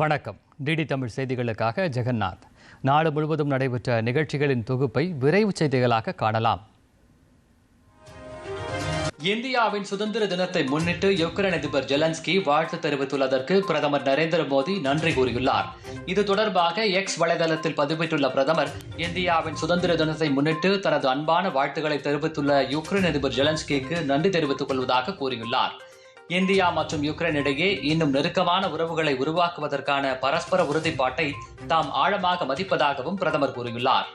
வணக்கம். டிடி தமிழ் செய்திகளுக்காக ஜெகநாத். நாடு முழுவதும் நடைபெற்ற நிகழ்ச்சிகளின் தொகுப்பை விரைவு செய்திகளாக காணலாம். இந்தியாவின் சுதந்திர தினத்தை முன்னிட்டு யுக்ரைன் அதிபர் ஜெலன்ஸ்கி வாழ்த்து தெரிவித்துள்ளதற்கு பிரதமர் நரேந்திர மோடி நன்றி கூறியுள்ளார். இது தொடர்பாக எக்ஸ் வலைதளத்தில் பதிவிட்டுள்ள பிரதமர் இந்தியாவின் சுதந்திர தினத்தை முன்னிட்டு தனது அன்பான வாழ்த்துக்களை தெரிவித்துள்ள யுக்ரைன் அதிபர் ஜெலன்ஸ்கிக்கு நன்றி தெரிவித்துக் கொள்வதாக கூறியுள்ளார். இந்தியா மற்றும் யுக்ரைன் இடையே இன்னும் நெருக்கமான உறவுகளை உருவாக்குவதற்கான பரஸ்பர உறுதிப்பாட்டை தாம் ஆழமாக மதிப்பதாகவும் பிரதமர் கூறியுள்ளார்.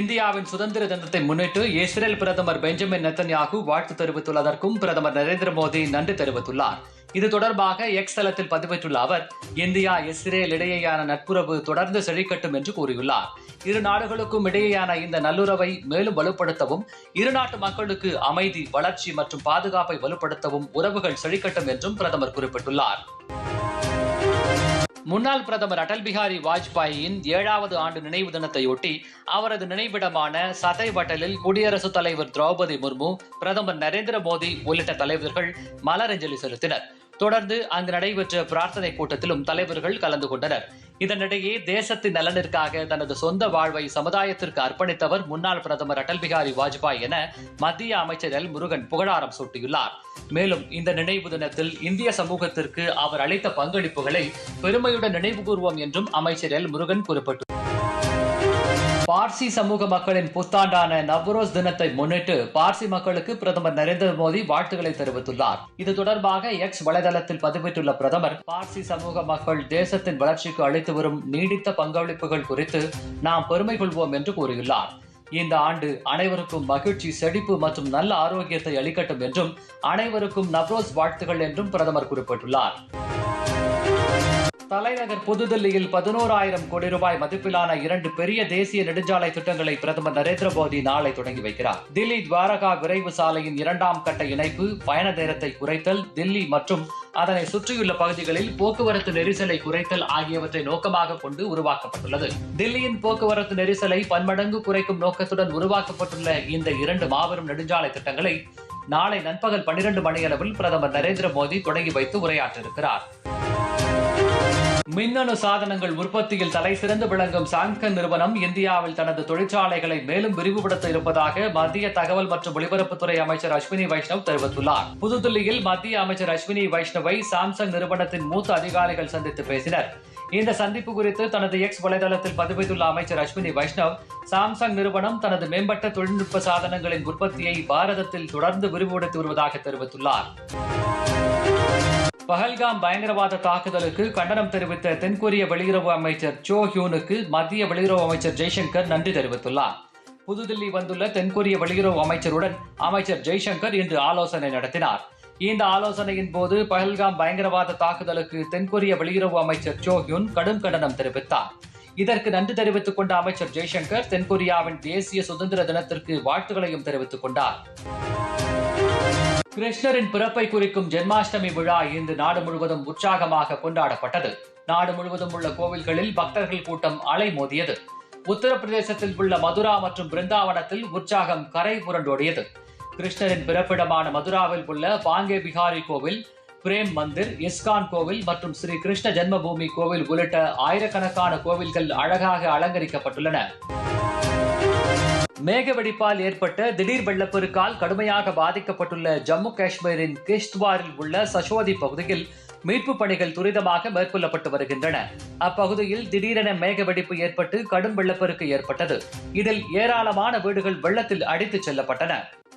இந்தியாவின் சுதந்திர தினத்தை முன்னிட்டு இஸ்ரேல் பிரதமர் பெஞ்சமின் நெத்தன்யாகு வாழ்த்து தெரிவித்துள்ளதற்கும் பிரதமர் நரேந்திர மோடி நன்றி தெரிவித்துள்ளார். இது தொடர்பாக எக்ஸ் தளத்தில் பதிவிட்டுள்ள அவர் இந்தியா இஸ்ரேல் இடையேயான நட்புறவு தொடர்ந்து செழிக்கட்டும் என்று கூறியுள்ளார். இரு நாடுகளுக்கும் இடையேயான இந்த நல்லுறவை மேலும் வலுப்படுத்தவும் இரு நாட்டு மக்களுக்கு அமைதி வளர்ச்சி மற்றும் பாதுகாப்பை வலுப்படுத்தவும் உறவுகள் செழிக்கட்டும் என்றும் பிரதமர் குறிப்பிட்டுள்ளார். முன்னாள் பிரதமர் அடல் பிஹாரி வாஜ்பாயின் ஏழாவது ஆண்டு நினைவு தினத்தையொட்டி அவரது நினைவிடமான சதை வட்டலில் குடியரசுத் தலைவர் திரௌபதி முர்மு பிரதமர் நரேந்திர மோடி உள்ளிட்ட தலைவர்கள் மலரஞ்சலி செலுத்தினர். தொடர்ந்து அங்கு நடைபெற்ற பிரார்த்தனை கூட்டத்திலும் தலைவர்கள் கலந்து கொண்டனர். இதனிடையே தேசத்தின் நலனிற்காக தனது சொந்த வாழ்வை சமுதாயத்திற்கு அர்ப்பணித்தவர் முன்னாள் பிரதமர் அடல் பிகாரி வாஜ்பாய் என மத்திய அமைச்சர் எல். முருகன் புகழாரம் சூட்டியுள்ளார். மேலும் இந்த நினைவு தினத்தில் இந்திய சமூகத்திற்கு அவர் அளித்த பங்களிப்புகளை பெருமையுடன் நினைவு கூறுவோம் என்றும் அமைச்சர் எல். முருகன் குறிப்பிட்டுள்ளார் பார்சி சமூக மக்களின் புத்தாண்டான நவ்ரோஸ் தினத்தை முன்னிட்டு பார்சி மக்களுக்கு பிரதமர் நரேந்திர மோடி வாழ்த்துக்களை தெரிவித்துள்ளார். இது தொடர்பாக எக்ஸ் வலைதளத்தில் பதிவிட்டுள்ள பிரதமர் பார்சி சமூக மக்கள் தேசத்தின் வளர்ச்சிக்கு அளித்து வரும் நீடித்த பங்களிப்புகள் குறித்து நாம் பெருமை கொள்வோம் என்று கூறியுள்ளார். இந்த ஆண்டு அனைவருக்கும் மகிழ்ச்சி செழிப்பு மற்றும் நல்ல ஆரோக்கியத்தை அளிக்கட்டும் என்றும் அனைவருக்கும் நவ்ரோஸ் வாழ்த்துகள் என்றும் பிரதமர் குறிப்பிட்டுள்ளார். தலைநகர் புதுதில்லியில் பதினோராயிரம் கோடி ரூபாய் மதிப்பிலான இரண்டு பெரிய தேசிய நெடுஞ்சாலை திட்டங்களை பிரதமர் நரேந்திர மோடி நாளை தொடங்கி வைக்கிறார். தில்லி துவாரகா விரைவு சாலையின் இரண்டாம் கட்ட இணைப்பு பயண நேரத்தை குறைத்தல் தில்லி மற்றும் அதனை சுற்றியுள்ள பகுதிகளில் போக்குவரத்து நெரிசலை குறைத்தல் ஆகியவற்றை நோக்கமாக கொண்டு உருவாக்கப்பட்டுள்ளது. தில்லியின் போக்குவரத்து நெரிசலை பன்மடங்கு குறைக்கும் நோக்கத்துடன் உருவாக்கப்பட்டுள்ள இந்த இரண்டு மாபெரும் நெடுஞ்சாலை திட்டங்களை நாளை நண்பகல் பன்னிரண்டு மணியளவில் பிரதமர் நரேந்திர மோடி தொடங்கி வைத்து உரையாற்றிருக்கிறார் மின்னணு சாதனங்கள் உற்பத்தியில் தலை சிறந்து விளங்கும் சாங்கன் நிறுவனம் இந்தியாவில் தனது தொழிற்சாலைகளை மேலும் விரிவுபடுத்த இருப்பதாக மத்திய தகவல் மற்றும் ஒலிபரப்புத்துறை அமைச்சர் அஸ்வினி வைஷ்ணவ் தெரிவித்துள்ளார். புதுதில்லியில் மத்திய அமைச்சர் அஸ்வினி வைஷ்ணவை சாம்சங் நிறுவனத்தின் மூத்த அதிகாரிகள் சந்தித்து பேசினர். இந்த சந்திப்பு குறித்து தனது எக்ஸ் வலைதளத்தில் பதிவிட்டுள்ள அமைச்சர் அஸ்வினி வைஷ்ணவ் சாம்சங் நிறுவனம் தனது மேம்பட்ட தொழில்நுட்ப சாதனங்களின் உற்பத்தியை பாரதத்தில் தொடர்ந்து விரிவுபடுத்தி வருவதாக தெரிவித்துள்ளார். பஹல்காம் பயங்கரவாத தாக்குதலுக்கு கண்டனம் தெரிவித்த தென்கொரிய வெளியுறவு அமைச்சர் சோ ஹியூனுக்கு மத்திய வெளியுறவு அமைச்சர் ஜெய்சங்கர் நன்றி தெரிவித்துள்ளார். புதுதில்லி வந்துள்ள தென்கொரிய வெளியுறவு அமைச்சருடன் அமைச்சர் ஜெய்சங்கர் இன்று ஆலோசனை நடத்தினார். இந்த ஆலோசனையின் போது பஹல்காம் பயங்கரவாத தாக்குதலுக்கு தென்கொரிய வெளியுறவு அமைச்சர் சோ ஹியூன் கடும் கண்டனம் தெரிவித்தார். இதற்கு நன்றி தெரிவித்துக் கொண்ட அமைச்சர் ஜெய்சங்கர் தென்கொரியாவின் தேசிய சுதந்திர தினத்திற்கு வாழ்த்துக்களையும் தெரிவித்துக் கொண்டார். கிருஷ்ணரின் பிறப்பை குறிக்கும் ஜென்மாஷ்டமி விழா இன்று நாடு முழுவதும் உற்சாகமாக கொண்டாடப்பட்டது. நாடு முழுவதும் உள்ள கோவில்களில் பக்தர்கள் கூட்டம் அலைமோதியது. உத்தரப்பிரதேசத்தில் உள்ள மதுரா மற்றும் பிருந்தாவனத்தில் உற்சாகம் கரை புரண்டோடியது. கிருஷ்ணரின் பிறப்பிடமான மதுராவில் உள்ள பாங்கே பிகாரி கோவில் பிரேம் மந்திர் இஸ்கான் கோவில் மற்றும் ஸ்ரீ கிருஷ்ண ஜென்மபூமி கோவில் உள்ளிட்ட ஆயிரக்கணக்கான கோவில்கள் அழகாக அலங்கரிக்கப்பட்டுள்ளன. மேக வெடிப்பால் ஏற்பட்ட திடீர் வெள்ளப்பெருக்கால் கடுமையாக பாதிக்கப்பட்டுள்ள ஜம்மு காஷ்மீரின் கிஷ்த்வாரில் உள்ள சசோதி பகுதியில் மீட்பு பணிகள் துரிதமாக மேற்கொள்ளப்பட்டு வருகின்றன. அப்பகுதியில் திடீரென மேக வெடிப்பு ஏற்பட்டு கடும் வெள்ளப்பெருக்கு ஏற்பட்டது. இதில் ஏராளமான வீடுகள் வெள்ளத்தில் அடித்துச் செல்லப்பட்டன.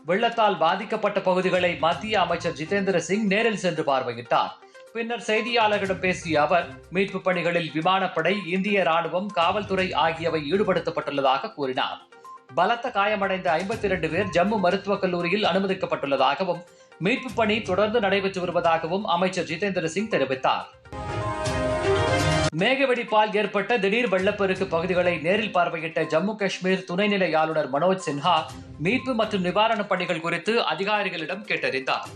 வெள்ளத்தால் பாதிக்கப்பட்ட பகுதிகளை மத்திய அமைச்சர் ஜிதேந்திர சிங் நேரில் சென்று பார்வையிட்டார். பின்னர் செய்தியாளர்களிடம் பேசிய அவர் மீட்பு பணிகளில் விமானப்படை இந்திய ராணுவம் காவல்துறை ஆகியவை ஈடுபடுத்தப்பட்டுள்ளதாக கூறினார். பலத்த காயமடைந்த ஐம்பத்தி இரண்டு பேர் ஜம்மு மருத்துவக் கல்லூரியில் அனுமதிக்கப்பட்டுள்ளதாகவும் மீட்பு பணி தொடர்ந்து நடைபெற்று வருவதாகவும் அமைச்சர் ஜிதேந்திர சிங் தெரிவித்தார். மேகவெடிப்பால் ஏற்பட்ட திடீர் வெள்ளப்பெருக்கு பகுதிகளை நேரில் பார்வையிட்ட ஜம்மு காஷ்மீர் துணைநிலை ஆளுநர் மனோஜ் சின்ஹா மீட்பு மற்றும் நிவாரணப் பணிகள் குறித்து அதிகாரிகளிடம் கேட்டறிந்தார்.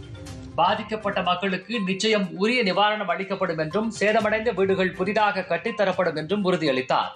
பாதிக்கப்பட்ட மக்களுக்கு நிச்சயம் உரிய நிவாரணம் அளிக்கப்படும் என்றும் சேதமடைந்த வீடுகள் புதிதாக கட்டித்தரப்படும் என்றும் உறுதியளித்தார்.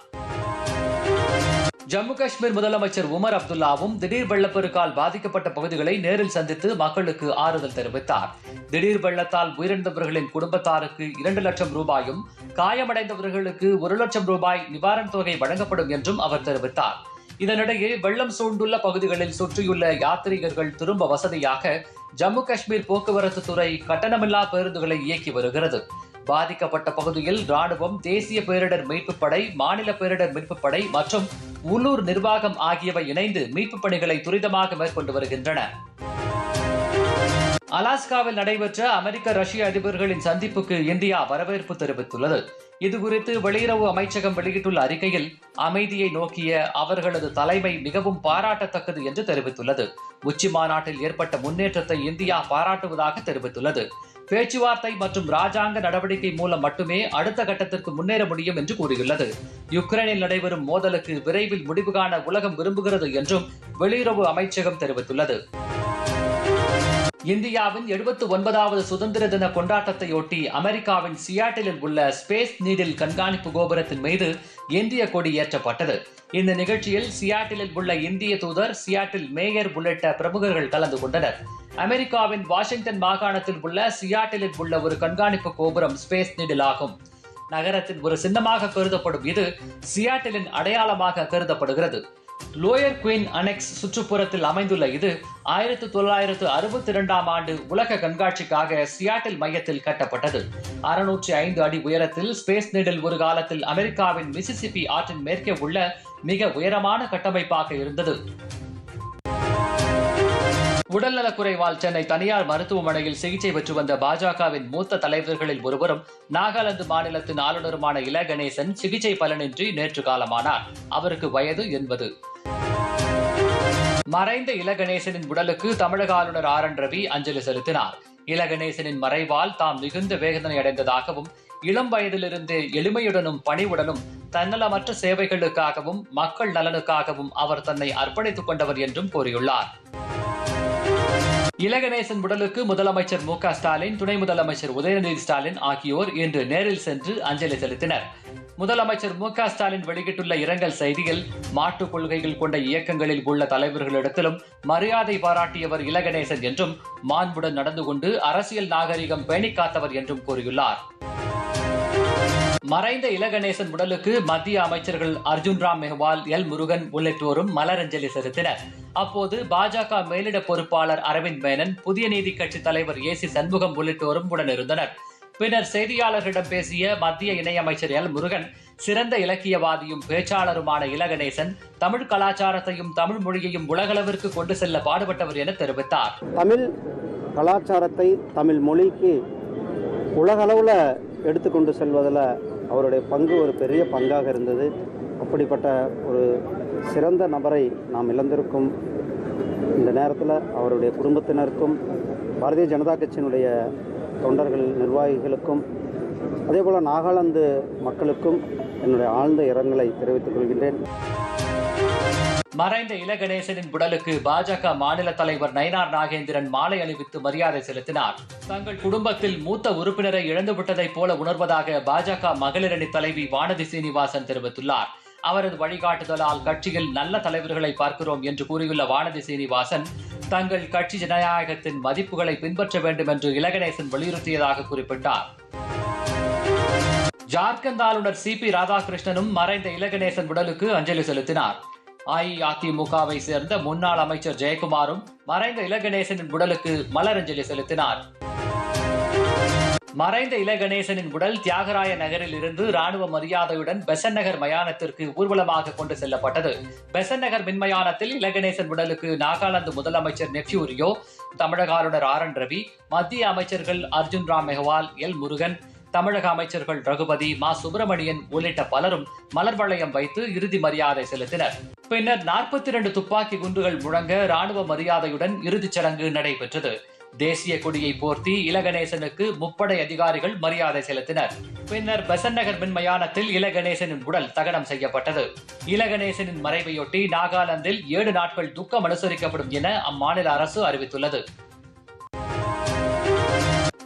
ஜம்மு காஷ்மீர் முதலமைச்சர் உமர் அப்துல்லாவும் திடீர் வெள்ளப்பெருக்கால் பாதிக்கப்பட்ட பகுதிகளை நேரில் சந்தித்து மக்களுக்கு ஆறுதல் தெரிவித்தார். திடீர் வெள்ளத்தால் உயிரிழந்தவர்களின் குடும்பத்தாருக்கு இரண்டு லட்சம் ரூபாயும் காயமடைந்தவர்களுக்கு ஒரு லட்சம் ரூபாய் நிவாரணத் தொகை வழங்கப்படும் என்றும் அவர் தெரிவித்தார். இதனிடையே வெள்ளம் சூழ்ந்துள்ள பகுதிகளில் சுற்றியுள்ள யாத்ரீகர்கள் திரும்ப வசதியாக ஜம்மு காஷ்மீர் போக்குவரத்து துறை கட்டணமில்லா பேருந்துகளை இயக்கி வருகிறது. பாதிக்கப்பட்ட பகுதியில் ராணுவம் தேசிய பேரிடர் மீட்புப் படை மாநில பேரிடர் மீட்புப் படை மற்றும் உள்ளூர் நிர்வாகம் ஆகியவை இணைந்து மீட்புப் பணிகளை துரிதமாக மேற்கொண்டு வருகின்றன. அலாஸ்காவில் நடைபெற்ற அமெரிக்க ரஷ்ய அதிபர்களின் சந்திப்புக்கு இந்தியா வரவேற்பு தெரிவித்துள்ளது. இதுகுறித்து வெளியுறவு அமைச்சகம் வெளியிட்டுள்ள அறிக்கையில் அமைதியை நோக்கிய அவர்களது தலைமை மிகவும் பாராட்டத்தக்கது என்று தெரிவித்துள்ளது. உச்சி மாநாட்டில் ஏற்பட்ட முன்னேற்றத்தை இந்தியா பாராட்டுவதாக தெரிவித்துள்ளது. பேச்சுவார்த்தை மற்றும் ராஜாங்க நடவடிக்கை மூலம் மட்டுமே அடுத்த கட்டத்திற்கு முன்னேற முடியும் என்று கூறியுள்ளது. யுக்ரைனில் நடைபெறும் மோதலுக்கு விரைவில் முடிவு காண உலகம் விரும்புகிறது என்றும் வெளியுறவு அமைச்சகம் தெரிவித்துள்ளது. இந்தியாவின் எழுபத்து ஒன்பதாவது சுதந்திர தின கொண்டாட்டத்தையொட்டி அமெரிக்காவின் சியாட்டிலில் உள்ள ஸ்பேஸ் நீடில் கண்காணிப்பு கோபுரத்தின் மீது இந்திய கொடி ஏற்றப்பட்டது. இந்த நிகழ்ச்சியில் சியாட்டிலில் உள்ள இந்திய தூதர் சியாட்டில் மேயர் உள்ளிட்ட பிரமுகர்கள் கலந்து கொண்டனர். அமெரிக்காவின் வாஷிங்டன் மாகாணத்தில் உள்ள சியாட்டிலில் உள்ள ஒரு கண்காணிப்பு கோபுரம் ஸ்பேஸ் நீடில் ஆகும். நகரத்தின் ஒரு சின்னமாக கருதப்படும் இது சியாட்டிலின் அடையாளமாக கருதப்படுகிறது. லோயர் குயின் அனெக்ஸ் சுற்றுப்புறத்தில் அமைந்துள்ள இது ஆயிரத்தி தொள்ளாயிரத்து அறுபத்தி இரண்டாம் ஆண்டு உலக கண்காட்சிக்காக சியாட்டில் மையத்தில் கட்டப்பட்டது. அறுநூற்றி ஐந்து அடி உயரத்தில் ஸ்பேஸ் நீடில் ஒரு காலத்தில் அமெரிக்காவின் மிசிசிபி ஆற்றின் மேற்கே உள்ள மிக உயரமான கட்டமைப்பாக இருந்தது. உடல்நலக்குறைவால் சென்னை தனியார் மருத்துவமனையில் சிகிச்சை பெற்று வந்த பாஜகவின் மூத்த தலைவர்களில் ஒருவரும் நாகாலாந்து மாநிலத்தின் ஆளுநருமான இல கணேசன் சிகிச்சை பலனின்றி நேற்று காலமானார். அவருக்கு வயது எண்பது. மறைந்த இலகணேசனின் உடலுக்கு தமிழக ஆளுநர் ஆர் என் ரவி அஞ்சலி செலுத்தினார். இலகணேசனின் மறைவால் தாம் மிகுந்த வேதனை அடைந்ததாகவும் இளம் வயதிலிருந்து எளிமையுடனும் பணிவுடனும் தன்னலமற்ற சேவைகளுக்காகவும் மக்கள் நலனுக்காகவும் அவர் தன்னை அர்ப்பணித்துக் கொண்டவர் என்றும் கூறியுள்ளார். இலகணேசன் உடலுக்கு முதலமைச்சர் மு ஸ்டாலின் துணை முதலமைச்சர் உதயநிதி ஸ்டாலின் ஆகியோர் இன்று நேரில் சென்று அஞ்சலி செலுத்தினர். முதலமைச்சர் மு ஸ்டாலின் வெளியிட்டுள்ள இரங்கல் செய்தியில் மாற்றுக் கொள்கைகள் கொண்ட இயக்கங்களில் உள்ள தலைவர்களிடத்திலும் மரியாதை பாராட்டியவர் இலகணேசன் என்றும் மாண்புடன் நடந்து கொண்டு அரசியல் நாகரிகம் பேணிக்காத்தவர் என்றும் கூறியுள்ளார். மறைந்த இலகணேசன் உடலுக்கு மத்திய அமைச்சர்கள் அர்ஜுன் ராம் மெஹ்வால் எல். முருகன் உள்ளிட்டோரும் மலரஞ்சலி செலுத்தினர். அப்போது பாஜக மேலிட பொறுப்பாளர் அரவிந்த் மேனன் புதிய நீதி கட்சி தலைவர் ஏ சி சண்முகம் உள்ளிட்டோரும் உடனிருந்தனர். பின்னர் செய்தியாளர்களிடம் பேசிய மத்திய இணையமைச்சர் எல். முருகன் சிறந்த இலக்கியவாதியும் பேச்சாளருமான இலகணேசன் தமிழ் கலாச்சாரத்தையும் தமிழ் மொழியையும் உலகளவிற்கு கொண்டு செல்ல பாடுபட்டவர் என தெரிவித்தார். தமிழ் கலாச்சாரத்தை தமிழ் மொழிக்கு உலகளவில் எடுத்துக்கொண்டு செல்வதில் அவருடைய பங்கு ஒரு பெரிய பங்காக இருந்தது. அப்படிப்பட்ட ஒரு சிறந்த நபரை நாம் இழந்திருக்கும். இந்த நேரத்தில் அவருடைய குடும்பத்தினருக்கும் பாரதிய ஜனதா கட்சியினுடைய தொண்டர்கள் நிர்வாகிகளுக்கும் அதேபோல் நாகாலாந்து மக்களுக்கும் என்னுடைய ஆழ்ந்த இரங்கலை தெரிவித்துக் கொள்கின்றேன். மறைந்த இலகணேசனின் உடலுக்கு பாஜக மாநில தலைவர் நயினார் நாகேந்திரன் மாலை அணிவித்து மரியாதை செலுத்தினார். தங்கள் குடும்பத்தில் மூத்த உறுப்பினரை இழந்துவிட்டதைப் போல உணர்வதாக பாஜக மகளிரணி தலைவி வானதி சீனிவாசன் தெரிவித்துள்ளார். அவரது வழிகாட்டுதலால் கட்சியில் நல்ல தலைவர்களை பார்க்கிறோம் என்று கூறியுள்ள வானதி சீனிவாசன் தங்கள் கட்சி ஜனநாயகத்தின் மதிப்புகளை பின்பற்ற வேண்டும் என்று இலகணேசன் வலியுறுத்தியதாக குறிப்பிட்டார். ஜார்க்கண்ட் ஆளுநர் சி பி ராதாகிருஷ்ணனும் மறைந்த இலகணேசன் உடலுக்கு அஞ்சலி செலுத்தினார். அஇஅதிமுகவை சேர்ந்த முன்னாள் அமைச்சர் ஜெயக்குமாரும் மறைந்த இலகணேசனின் உடலுக்கு மலரஞ்சலி செலுத்தினார். மறைந்த இலகணேசனின் உடல் தியாகராய நகரில் இருந்து ராணுவ மரியாதையுடன் பெசன் நகர் மயானத்திற்கு ஊர்வலமாக கொண்டு செல்லப்பட்டது. பெசன் நகர் மின்மயானத்தில் இலகணேசன் உடலுக்கு நாகாலாந்து முதலமைச்சர் நெஃப்யூரியோ தமிழக ஆளுநர் ஆர் என் ரவி மத்திய அமைச்சர்கள் அர்ஜுன் ராம் மெஹ்வால் எல் முருகன் தமிழக அமைச்சர்கள் ரகுபதி மா. சுப்பிரமணியன் உள்ளிட்ட பலரும் மலர் வளையம் வைத்து இறுதி மரியாதை செலுத்தினர். பின்னர் நாற்பத்தி இரண்டு துப்பாக்கி குண்டுகள் முழங்க ராணுவ மரியாதையுடன் இறுதிச் சடங்கு நடைபெற்றது. தேசிய கொடியை போர்த்தி இலகணேசனுக்கு முப்படை அதிகாரிகள் மரியாதை செலுத்தினர். பின்னர் பெசன் நகர் மின்மயானத்தில் இலகணேசனின் உடல் தகனம் செய்யப்பட்டது. இலகணேசனின் மறைவையொட்டி நாகாலாந்தில் ஏழு நாட்கள் துக்கம் அனுசரிக்கப்படும் என அம்மாநில அரசு அறிவித்துள்ளது.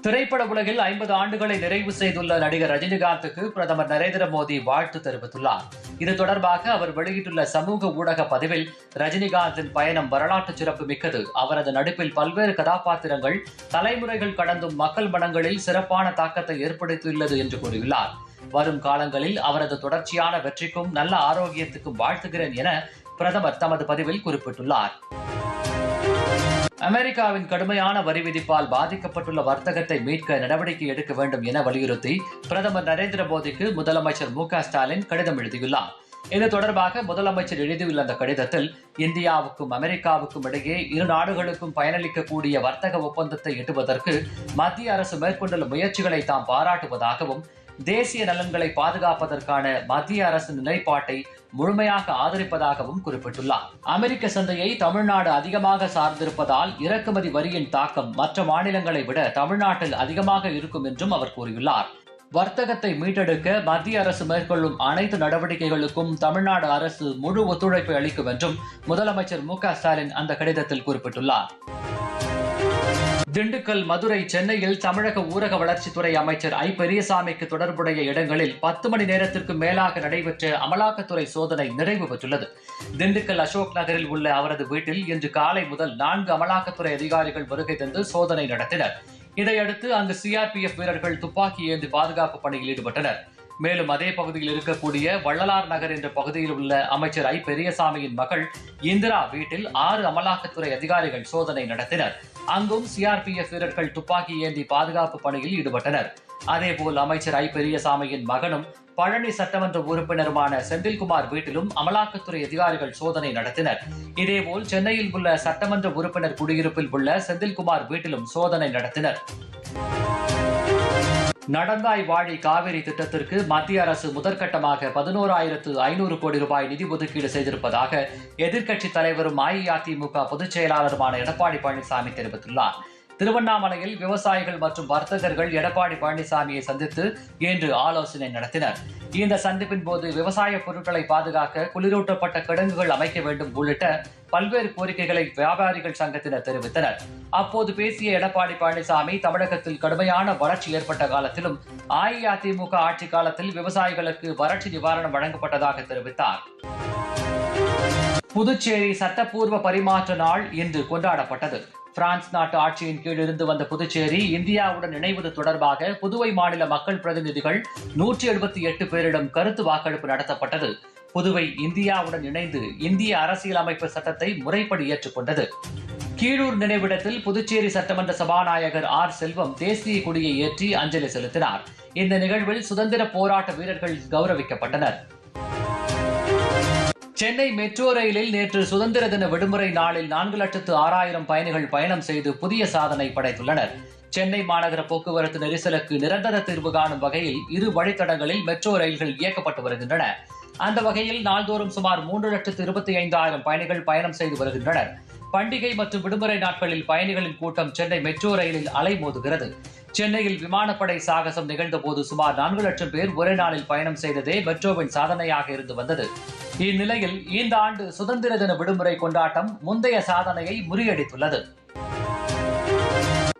திரைப்பட உலகில் ஐம்பது ஆண்டுகளை நிறைவு செய்துள்ள நடிகர் ரஜினிகாந்துக்கு பிரதமர் நரேந்திர மோடி வாழ்த்து தெரிவித்துள்ளார். இது தொடர்பாக அவர் வெளியிட்டுள்ள சமூக ஊடக பதிவில் ரஜினிகாந்தின் பயணம் வரலாற்று சிறப்பு மிக்கது. அவரது நடிப்பில் பல்வேறு கதாபாத்திரங்கள் தலைமுறைகள் கடந்தும் மக்கள் மனங்களில் சிறப்பான தாக்கத்தை ஏற்படுத்தியுள்ளது என்று கூறியுள்ளார். வரும் காலங்களில் அவரது தொடர்ச்சியான வெற்றிக்கும் நல்ல ஆரோக்கியத்துக்கும் வாழ்த்துகிறேன் என பிரதமர் தமது பதிவில் குறிப்பிட்டுள்ளார். அமெரிக்காவின் கடுமையான வரி விதிப்பால் பாதிக்கப்பட்டுள்ள வர்த்தகத்தை மீட்க நடவடிக்கை எடுக்க வேண்டும் என வலியுறுத்தி பிரதமர் நரேந்திர மோடிக்கு முதலமைச்சர் மு ஸ்டாலின் கடிதம் எழுதியுள்ளார். இது தொடர்பாக முதலமைச்சர் எழுதியுள்ள அந்த கடிதத்தில் இந்தியாவுக்கும் அமெரிக்காவுக்கும் இடையே இரு நாடுகளுக்கும் பயனளிக்கக்கூடிய வர்த்தக ஒப்பந்தத்தை எட்டுவதற்கு மத்திய அரசு மேற்கொண்டுள்ள முயற்சிகளை தாம் பாராட்டுவதாகவும் தேசிய நலன்களை பாதுகாப்பதற்கான மத்திய அரசின் நிலைப்பாட்டை முழுமையாக ஆதரிப்பதாகவும் குறிப்பிட்டுள்ளார். அமெரிக்க சந்தையை தமிழ்நாடு அதிகமாக சார்ந்திருப்பதால் இறக்குமதி வரியின் தாக்கம் மற்ற மாநிலங்களை விட தமிழ்நாட்டில் அதிகமாக இருக்கும் என்றும் அவர் கூறியுள்ளார். வர்த்தகத்தை மீட்டெடுக்க மத்திய அரசு மேற்கொள்ளும் அனைத்து நடவடிக்கைகளுக்கும் தமிழ்நாடு அரசு முழு ஒத்துழைப்பை அளிக்கும் என்றும் முதலமைச்சர் மு க ஸ்டாலின் அந்த கடிதத்தில் குறிப்பிட்டுள்ளார். திண்டுக்கல் மதுரை சென்னையில் தமிழக ஊரக வளர்ச்சித்துறை அமைச்சர் ஐ. பெரியசாமிக்கு தொடர்புடைய இடங்களில் பத்து மணி நேரத்திற்கு மேலாக நடைபெற்ற அமலாக்கத்துறை சோதனை நிறைவு பெற்றுள்ளது. திண்டுக்கல் அசோக் நகரில் உள்ள அவரது வீட்டில் இன்று காலை முதல் நான்கு அமலாக்கத்துறை அதிகாரிகள் வருகை தந்து சோதனை நடத்தினர். இதையடுத்து அங்கு சிஆர்பிஎஃப் வீரர்கள் துப்பாக்கி ஏந்தி பாதுகாப்பு பணியில் ஈடுபட்டனர். மேலும் அதே பகுதியில் இருக்கக்கூடிய வள்ளலார் நகர் என்ற பகுதியில் உள்ள அமைச்சர் ஐ. பெரியசாமியின் மகள் இந்திரா வீட்டில் ஆறு அமலாக்கத்துறை அதிகாரிகள் சோதனை நடத்தினர். அங்கும் சிஆர்பிஎஃப் வீரர்கள் துப்பாக்கி ஏந்தி பாதுகாப்பு பணியில் ஈடுபட்டனர். அதேபோல் அமைச்சர் ஐ. பெரியசாமியின் மகனும் பழனி சட்டமன்ற உறுப்பினருமான செந்தில்குமார் வீட்டிலும் அமலாக்கத்துறை அதிகாரிகள் சோதனை நடத்தினர். இதேபோல் சென்னையில் உள்ள சட்டமன்ற உறுப்பினர் குடியிருப்பில் உள்ள செந்தில்குமார் வீட்டிலும் சோதனை நடத்தினர். நடந்தாய் வாழி காவிரி திட்டத்திற்கு மத்திய அரசு முதற்கட்டமாக பதினோராயிரத்து ஐநூறு கோடி ரூபாய் நிதி ஒதுக்கீடு செய்திருப்பதாக எதிர்க்கட்சித் தலைவரும் அஇஅதிமுக பொதுச் செயலாளருமான எடப்பாடி பழனிசாமி தெரிவித்துள்ளார். திருவண்ணாமலையில் விவசாயிகள் மற்றும் வர்த்தகர்கள் எடப்பாடி பழனிசாமியை சந்தித்து இன்று ஆலோசனை நடத்தினர். இந்த சந்திப்பின் போது விவசாய பொருட்களை பாதுகாக்க குளிரூட்டப்பட்ட கிடங்குகள் அமைக்க வேண்டும் உள்ளிட்ட பல்வேறு கோரிக்கைகளை வியாபாரிகள் சங்கத்தினர் தெரிவித்தனர். அப்போது பேசிய எடப்பாடி பழனிசாமி தமிழகத்தில் கடுமையான வறட்சி ஏற்பட்ட காலத்திலும் அஇஅதிமுக ஆட்சி காலத்தில் விவசாயிகளுக்கு வறட்சி நிவாரணம் வழங்கப்பட்டதாக தெரிவித்தார். புதுச்சேரி சட்டப்பூர்வ பரிமாற்ற நாள் இன்று கொண்டாடப்பட்டது. பிரான்ஸ் நாட்டு ஆட்சியின் கீழ் இருந்து வந்த புதுச்சேரி இந்தியாவுடன் இணைவது தொடர்பாக புதுவை மாநில மக்கள் பிரதிநிதிகள் நூற்றி எழுபத்தி எட்டு பேரிடம் கருத்து வாக்கெடுப்பு நடத்தப்பட்டது. புதுவை இந்தியாவுடன் இணைந்து இந்திய அரசியலமைப்பு சட்டத்தை முறைப்படி ஏற்றுக்கொண்டது. கீழூர் நினைவிடத்தில் புதுச்சேரி சட்டமன்ற சபாநாயகர் ஆர் செல்வம் தேசிய கொடியை ஏற்றி அஞ்சலி செலுத்தினார். இந்த நிகழ்வில் சுதந்திர போராட்ட வீரர்கள் கௌரவிக்கப்பட்டனர். சென்னை மெட்ரோ ரயிலில் நேற்று சுதந்திர தின விடுமுறை நாளில் நான்கு லட்சத்து ஆறாயிரம் பயணிகள் பயணம் செய்து புதிய சாதனை படைத்துள்ளனர். சென்னை மாநகர போக்குவரத்து நெரிசலுக்கு நிரந்தர தீர்வு காணும் வகையில் இரு வழித்தடங்களில் மெட்ரோ ரயில்கள் இயக்கப்பட்டு வருகின்றன. அந்த வகையில் நாள்தோறும் சுமார் மூன்று லட்சத்து இருபத்தி ஐந்தாயிரம் பயணிகள் பயணம் செய்து வருகின்றனர். பண்டிகை மற்றும் விடுமுறை நாட்களில் பயணிகளின் கூட்டம் சென்னை மெட்ரோ ரயிலில் அலைமோதுகிறது. சென்னையில் விமானப்படை சாகசம் நிகழ்ந்தபோது சுமார் நான்கு லட்சம் பேர் ஒரே நாளில் பயணம் செய்ததே மெட்ரோவின் சாதனையாக இருந்து வந்தது. இந்நிலையில் இந்த ஆண்டு சுதந்திர தின விடுமுறை கொண்டாட்டம் முந்தைய சாதனையை முறியடித்துள்ளது.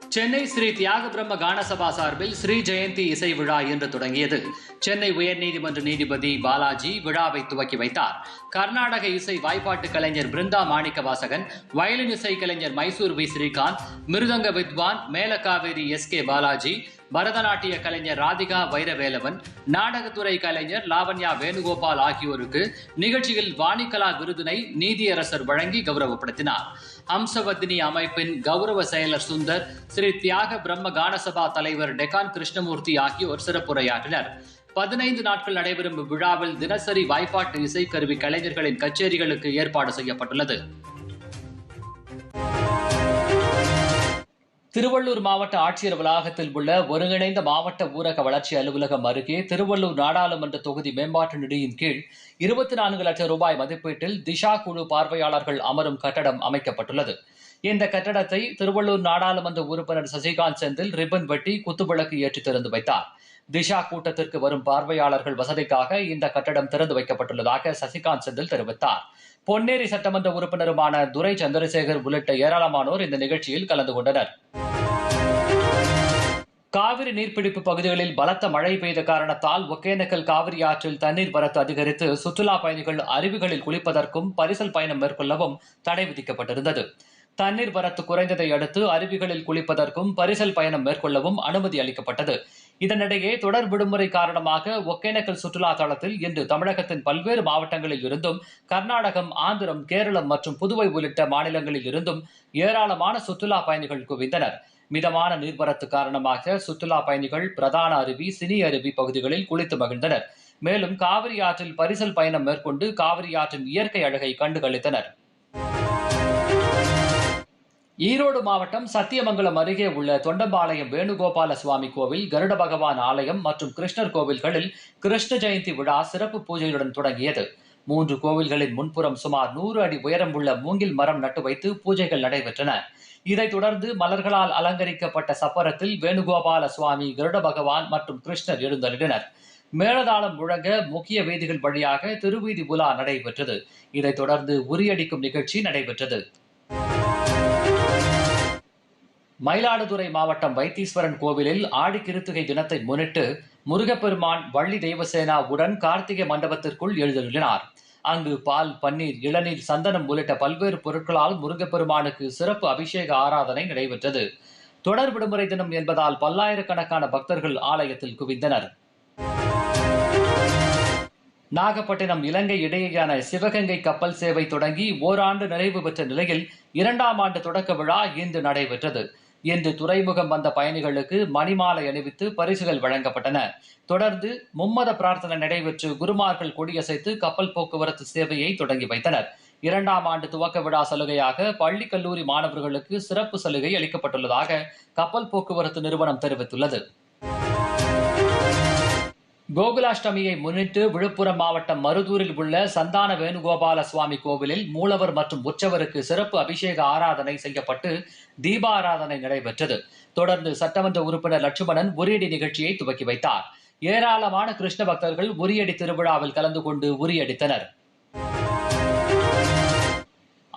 சென்னை ஸ்ரீ தியாக பிரம்ம கானசபா சார்பில் ஸ்ரீ ஜெயந்தி இசை விழா இன்று தொடங்கியது. சென்னை உயர்நீதிமன்ற நீதிபதி பாலாஜி விழாவை துவக்கி வைத்தார். கர்நாடக இசை வாய்ப்பாட்டு கலைஞர் பிருந்தா மாணிக்க வாசகன் வயலின் இசை கலைஞர் மைசூர் வி. ஸ்ரீகாந்த் மிருதங்க வித்வான் மேலக்காவேரி எஸ். கே. பாலாஜி பரதநாட்டிய கலைஞர் ராதிகா வைரவேலவன் நாடகத்துறை கலைஞர் லாவண்யா வேணுகோபால் ஆகியோருக்கு நிகழ்ச்சியில் வாணிகலா விருதினை நீதியரசர் வழங்கி கௌரவப்படுத்தினார். ஹம்சவர்தினி அமைப்பின் கௌரவ செயலர் சுந்தர் ஸ்ரீ தியாக பிரம்ம கானசபா தலைவர் டெகான் கிருஷ்ணமூர்த்தி ஆகியோர் சிறப்புரையாற்றினர். பதினைந்து நாட்கள் நடைபெறும் இவ்விழாவில் தினசரி வாய்ப்பாட்டு இசைக்கருவி கலைஞர்களின் கச்சேரிகளுக்கு ஏற்பாடு செய்யப்பட்டுள்ளது. திருவள்ளூர் மாவட்ட ஆட்சியர் வளாகத்தில் உள்ள ஒருங்கிணைந்த மாவட்ட ஊரக வளர்ச்சி அலுவலகம் அருகே திருவள்ளூர் நாடாளுமன்ற தொகுதி மேம்பாட்டு நிதியின் கீழ் இருபத்தி நான்கு லட்சம் ரூபாய் மதிப்பீட்டில் திஷா குழு பார்வையாளர்கள் அமரும் கட்டடம் அமைக்கப்பட்டுள்ளது. இந்த கட்டடத்தை திருவள்ளூர் நாடாளுமன்ற உறுப்பினர் சசிகாந்த் செந்தில் ரிப்பன் வெட்டி குத்துவிளக்கு ஏற்றி திறந்து வைத்தார். திஷா கூட்டத்திற்கு வரும் பார்வையாளர்கள் வசதிக்காக இந்த கட்டடம் திறந்து வைக்கப்பட்டுள்ளதாக சசிகாந்த் செந்தில் தெரிவித்தார். பொன்னேரி சட்டமன்ற உறுப்பினருமான துரை சந்திரசேகர் உள்ளிட்ட ஏராளமானோர் இந்த நிகழ்ச்சியில் கலந்து கொண்டனர். காவிரி நீர்பிடிப்பு பகுதிகளில் பலத்த மழை பெய்த காரணத்தால் ஒகேனக்கல் காவிரி ஆற்றில் தண்ணீர் வரத்து அதிகரித்து சுற்றுலா பயணிகள் அருவிகளில் குளிப்பதற்கும் பரிசல் பயணம் மேற்கொள்ளவும் தடை விதிக்கப்பட்டிருந்தது. தண்ணீர் வரத்து குறைந்ததை அடுத்து அருவிகளில் குளிப்பதற்கும் பரிசல் பயணம் மேற்கொள்ளவும் அனுமதி அளிக்கப்பட்டது. இதனிடையே தொடர் விடுமுறை காரணமாக ஒகேனக்கல் சுற்றுலா தளத்தில் இன்று தமிழகத்தின் பல்வேறு மாவட்டங்களில் இருந்தும் கர்நாடகம் ஆந்திரம் கேரளம் மற்றும் புதுவை உள்ளிட்ட மாநிலங்களில் இருந்தும் ஏராளமான சுற்றுலா பயணிகள் குவிந்தனர். மிதமான நீர்வரத்து காரணமாக சுற்றுலா பயணிகள் பிரதான அருவி சினி அருவி பகுதிகளில் குளித்து மகிழ்ந்தனர். மேலும் காவிரி ஆற்றில் பரிசல் பயணம் மேற்கொண்டு காவிரி ஆற்றின் இயற்கை அழகை கண்டுகளித்தனர். ஈரோடு மாவட்டம் சத்தியமங்கலம் அருகே உள்ள தொண்டம்பாளையம் வேணுகோபால சுவாமி கோவில் கருட பகவான் ஆலயம் மற்றும் கிருஷ்ணர் கோவில்களில் கிருஷ்ண ஜெயந்தி விழா சிறப்பு பூஜையுடன் தொடங்கியது. மூன்று கோவில்களின் முன்புறம் சுமார் நூறு அடி உயரம் உள்ள மூங்கில் மரம் நட்டு வைத்து பூஜைகள் நடைபெற்றன. இதைத் தொடர்ந்து மலர்களால் அலங்கரிக்கப்பட்ட சப்பரத்தில் வேணுகோபால சுவாமி கருட பகவான் மற்றும் கிருஷ்ணர் எழுந்தருளினர். மேளதாளம் முழங்க முக்கிய வீதிகள் வழியாக திருவீதி உலா நடைபெற்றது. இதைத் தொடர்ந்து உரியடிக்கும் நிகழ்ச்சி நடைபெற்றது. மயிலாடுதுறை மாவட்டம் வைத்தீஸ்வரன் கோவிலில் ஆடி தினத்தை முன்னிட்டு முருகப்பெருமான் வள்ளி தெய்வசேனா உடன் கார்த்திகை மண்டபத்திற்குள் எழுந்தருளினார். அங்கு பால் பன்னீர் இளநீர் சந்தனம் உள்ளிட்ட பல்வேறு பொருட்களால் முருகப்பெருமானுக்கு சிறப்பு அபிஷேக ஆராதனை நடைபெற்றது. தொடர் விடுமுறை தினம் என்பதால் பல்லாயிரக்கணக்கான பக்தர்கள் ஆலயத்தில் குவிந்தனர். நாகப்பட்டினம் இலங்கை இடையேயான சிவகங்கை கப்பல் சேவை தொடங்கி ஓராண்டு நிறைவு பெற்ற நிலையில் இரண்டாம் ஆண்டு தொடக்க விழா இன்று நடைபெற்றது. இன்று துறைமுகம் வந்த பயணிகளுக்கு மணிமாலை அணிவித்து பரிசுகள் வழங்கப்பட்டன. தொடர்ந்து மும்மத பிரார்த்தனை நடைபெற்று குருமார்கள் கொடியசைத்து கப்பல் போக்குவரத்து சேவையை தொடங்கி வைத்தனர். இரண்டாம் ஆண்டு துவக்க விழா சலுகையாக பள்ளி கல்லூரி மாணவர்களுக்கு சிறப்பு சலுகை அளிக்கப்பட்டுள்ளதாக கப்பல் போக்குவரத்து நிறுவனம் தெரிவித்துள்ளது. கோகுலாஷ்டமியை முன்னிட்டு விழுப்புரம் மாவட்டம் மருதூரில் உள்ள சந்தான வேணுகோபால சுவாமி கோவிலில் மூலவர் மற்றும் உற்சவருக்கு சிறப்பு அபிஷேக ஆராதனை செய்யப்பட்டு தீபாராதனை நடைபெற்றது. தொடர்ந்து சட்டமன்ற உறுப்பினர் லட்சுமணன் உரியடி நிகழ்ச்சியை துவக்கி வைத்தார். ஏராளமான கிருஷ்ண பக்தர்கள் உரியடி திருவிழாவில் கலந்து கொண்டு உரியடித்தனர்.